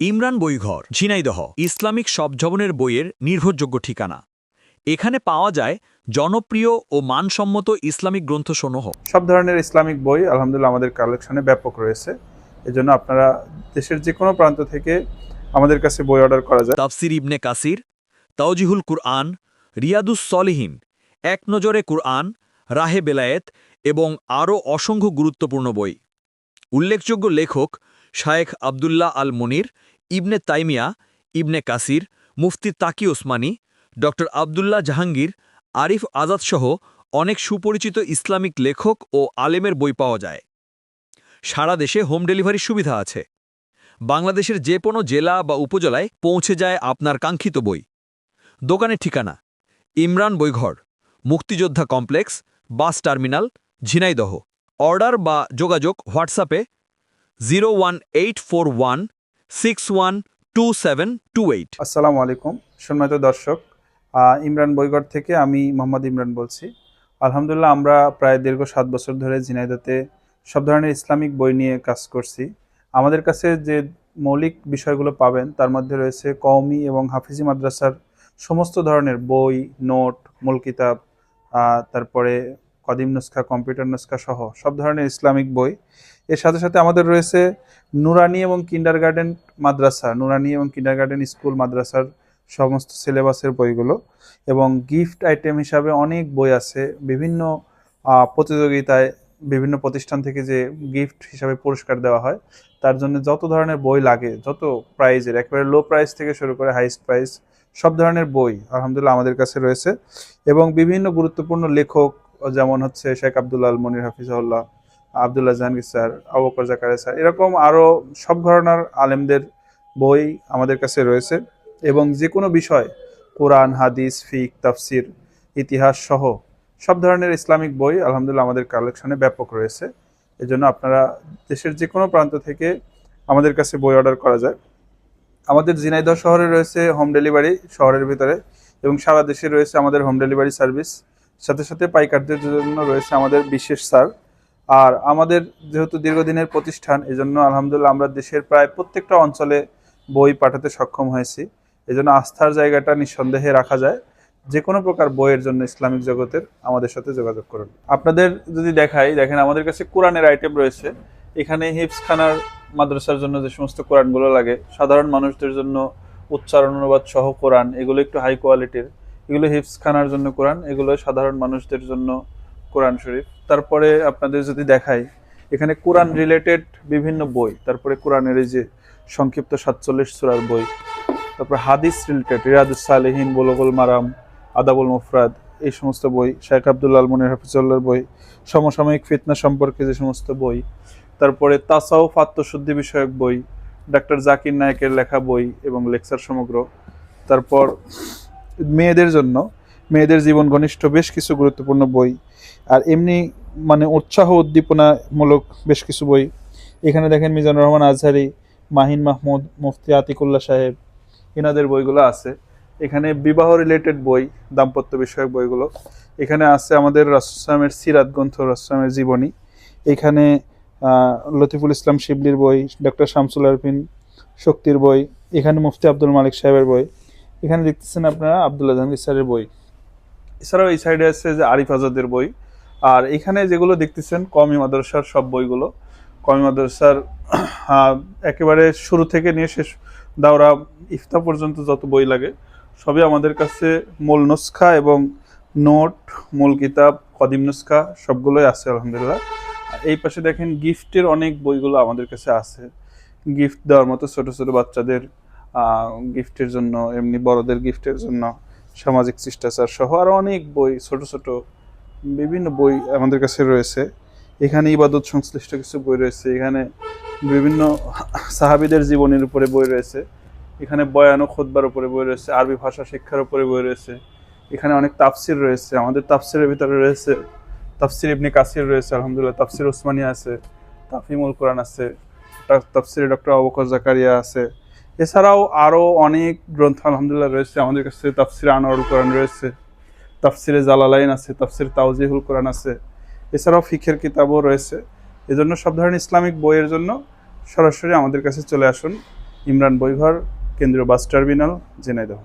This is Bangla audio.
ইমরান বইঘর ঝিনাইদহ ইসলামিক সব ধরনের বইয়ের নির্ভরযোগ্য ঠিকানা। এখানে পাওয়া যায় জনপ্রিয় ও মানসম্মত ইসলামিক গ্রন্থসমূহ। সব ধরনের ইসলামিক বই আলহামদুলিল্লাহ আমাদের কালেকশনে ব্যাপক রয়েছে। এজন্য আপনারা দেশের যে কোনো প্রান্ত থেকে আমাদের কাছে বই অর্ডার করা যায়। তাফসির ইবনে কাসির তাওজিহুল কুরআন রিয়াদুস সলিহিন এক নজরে কুরআন রাহে বেলায়েত এবং আরও অসংখ্য গুরুত্বপূর্ণ বই। উল্লেখযোগ্য লেখক শায়েখ আবদুল্লাহ আল মনির ইবনে তাইমিয়া, ইবনে কাসির, মুফতি তাকি ওসমানী ড আবদুল্লাহ জাহাঙ্গীর, আরিফ আজাদসহ অনেক সুপরিচিত ইসলামিক লেখক ও আলেমের বই পাওয়া যায়। সারা দেশে হোম ডেলিভারির সুবিধা আছে। বাংলাদেশের যে কোনো জেলা বা উপজেলায় পৌঁছে যায় আপনার কাঙ্ক্ষিত বই। দোকানের ঠিকানা, ইমরান বইঘর, মুক্তিযোদ্ধা complex, bus terminal, Jhenaidah. Order বা যোগাযোগ হোয়াটসঅ্যাপে zero one eight four one six one two seven two eight আসসালামু আলাইকুম, সম্মানিত দর্শক। ইমরান বইগড় থেকে আমি মোহাম্মদ ইমরান বলছি। আলহামদুলিল্লাহ, আমরা প্রায় দীর্ঘ সাত বছর ধরে ঝিনাইদতে সব ধরনের ইসলামিক বই নিয়ে কাজ করছি। আমাদের কাছে যে মৌলিক বিষয়গুলো পাবেন, তার মধ্যে রয়েছে কওমি এবং হাফিজি মাদ্রাসার সমস্ত ধরনের বই, নোট, মূল কিতাব তারপরে কদিম নুস্খা, কম্পিউটার নুস্খা সহ সব ধরনের ইসলামিক বই। এর সাথে সাথে আমাদের রয়েছে নুরানি এবং কিন্ডার গার্ডেন মাদ্রাসা। নুরানি এবং কিন্ডার গার্ডেন স্কুল মাদ্রাসার সমস্ত সিলেবাসের বইগুলো এবং গিফট আইটেম হিসাবে অনেক বই আছে। বিভিন্ন প্রতিযোগিতায়, বিভিন্ন প্রতিষ্ঠান থেকে যে গিফট হিসাবে পুরস্কার দেওয়া হয়, তার জন্য যত ধরনের বই লাগে, যত প্রাইজের, একেবারে লো প্রাইস থেকে শুরু করে হাইস্ট প্রাইস সব ধরনের বই আলহামদুলিল্লাহ আমাদের কাছে রয়েছে। এবং বিভিন্ন গুরুত্বপূর্ণ লেখক যেমন হচ্ছে শেখ আবদুল্লাহ আল মনির হাফিজাউল্লাহ আবদুল্লাহ জাহাঙ্গীর স্যার আবকর জাকারে স্যার, এরকম আরও সব ধরনের আলেমদের বই আমাদের কাছে রয়েছে এবং যে কোনো বিষয়, কোরআন, হাদিস, ফিক, তাফসির, ইতিহাস সহ সব ধরনের ইসলামিক বই আলহামদুলিল্লাহ আমাদের কালেকশনে ব্যাপক রয়েছে। এজন্য আপনারা দেশের যে কোনো প্রান্ত থেকে আমাদের কাছে বই অর্ডার করা যায়। আমাদের ঝিনাইদহ শহরে রয়েছে হোম ডেলিভারি শহরের ভিতরে এবং সারা দেশে রয়েছে আমাদের হোম ডেলিভারি সার্ভিস সাথে সাথে পাইকারদের জন্য রয়েছে আমাদের বিশেষ সার। আর আমাদের যেহেতু দীর্ঘদিনের প্রতিষ্ঠান, এজন্য আলহামদুলিল্লাহ আমরা দেশের প্রায় প্রত্যেকটা অঞ্চলে বই পাঠাতে সক্ষম হয়েছি। এজন্য আস্থার জায়গাটা নিঃসন্দেহে রাখা যায়। যে কোনো প্রকার বইয়ের জন্য ইসলামিক জগতের আমাদের সাথে যোগাযোগ করুন। আপনাদের যদি দেখাই, দেখেন আমাদের কাছে কোরআনের আইটেম রয়েছে। এখানে হিপসখানার মাদ্রাসার জন্য যে সমস্ত কোরআনগুলো লাগে, সাধারণ মানুষদের জন্য উচ্চারণ অনুবাদ সহ কোরআন, এগুলো একটু হাই কোয়ালিটির এগুলো হিপস খানার জন্য কোরআন, এগুলো সাধারণ মানুষদের জন্য কোরআন শরীফ। তারপরে আপনাদের যদি দেখাই, এখানে কোরআন রিলেটেড বিভিন্ন বই, তারপরে কোরআনের এই যে সংক্ষিপ্ত সাতচল্লিশ সুরার বই, তারপরে হাদিস রিলেটেড রিয়াদুস সালেহিন, বলগুল মারাম, আদাবুল মুফরাদ, এই সমস্ত বই, শেখ আবদুল্লাহ আলমনির হাফিজুল্লাহর বই, সমসাময়িক ফিতনা সম্পর্কে যে সমস্ত বই, তারপরে তাসাউফ আত্মশুদ্ধি বিষয়ক বই, ডাক্তার জাকির নায়কের লেখা বই এবং লেকচার সমগ্র। তারপর মেয়েদের জন্য, মেয়েদের জীবন ঘনিষ্ঠ বেশ কিছু গুরুত্বপূর্ণ বই। আর এমনি মানে উৎসাহ উদ্দীপনামূলক বেশ কিছু বই। এখানে দেখেন মিজানুর রহমান আজহারি, মাহিন মাহমুদ, মুফতি আতিকুল্লাহ সাহেব, এনাদের বইগুলো আছে। এখানে বিবাহ রিলেটেড বই, দাম্পত্য বিষয়ক বইগুলো। এখানে আছে আমাদের রাসুসামের সিরাত গ্রন্থ রাসুসামের জীবনী। এখানে লতিফুল ইসলাম শিবলির বই, ডক্টর শামসুল আরফিন শক্তির বই। এখানে মুফতি আব্দুল মালিক সাহেবের বই। এখানে দেখতেছেন আপনারা আবদুল্লাহ জাহাঙ্গীর স্যারের বই। এছাড়াও এই সাইডে আছে যে আরিফ আজাদের বই। আর এখানে যেগুলো দেখতেছেন কমি মাদ্রাসার সব বইগুলো। কমি মাদ্রাসার একেবারে শুরু থেকে নিয়ে শেষ দাওরা ইফতা পর্যন্ত যত বই লাগে, সবই আমাদের কাছে মূল নুস্খা এবং নোট, মূল কিতাব, কদিম নুস্খা, সবগুলোই আছে আলহামদুলিল্লাহ। এই পাশে দেখেন গিফটের অনেক বইগুলো আমাদের কাছে আছে। গিফট দেওয়ার মতো ছোট ছোট বাচ্চাদের গিফটের জন্য, এমনি বড়দের গিফটের জন্য, সামাজিক শিষ্টাচার সহ আরও অনেক বই, ছোট ছোট বিভিন্ন বই আমাদের কাছে রয়েছে। এখানে ইবাদত সংশ্লিষ্ট কিছু বই রয়েছে, এখানে বিভিন্ন সাহাবিদের জীবনের উপরে বই রয়েছে। এখানে বয়ান ও খোদবার উপরে বই রয়েছে, আরবি ভাষা শিক্ষার উপরে বই রয়েছে। এখানে অনেক তাফসির রয়েছে, আমাদের তাফসিরের ভিতরে রয়েছে। তাফসির ইবনে কাসির রয়েছে, আলহামদুলিল্লাহ, তাফসির ওসমানী আছে তাফিমুল কোরআন আছে তাফসিরে ডক্টর আবকর জাকারিয়া আছে। এছাড়াও আরও অনেক গ্রন্থ আলহামদুলিল্লাহ রয়েছে। আমাদের কাছে তাফসির আনোয়ারুল কোরআন রয়েছে, তাফসিরে জালালাইন আছে, তাফসির তাওজিহুল কোরআন আছে, এছাড়াও ফিখের কিতাবও রয়েছে। এজন্য সব ধরনের ইসলামিক বইয়ের জন্য সরাসরি আমাদের কাছে চলে আসুন। ইমরান বইঘর কেন্দ্রীয় বাস টার্মিনাল ঝিনাইদহ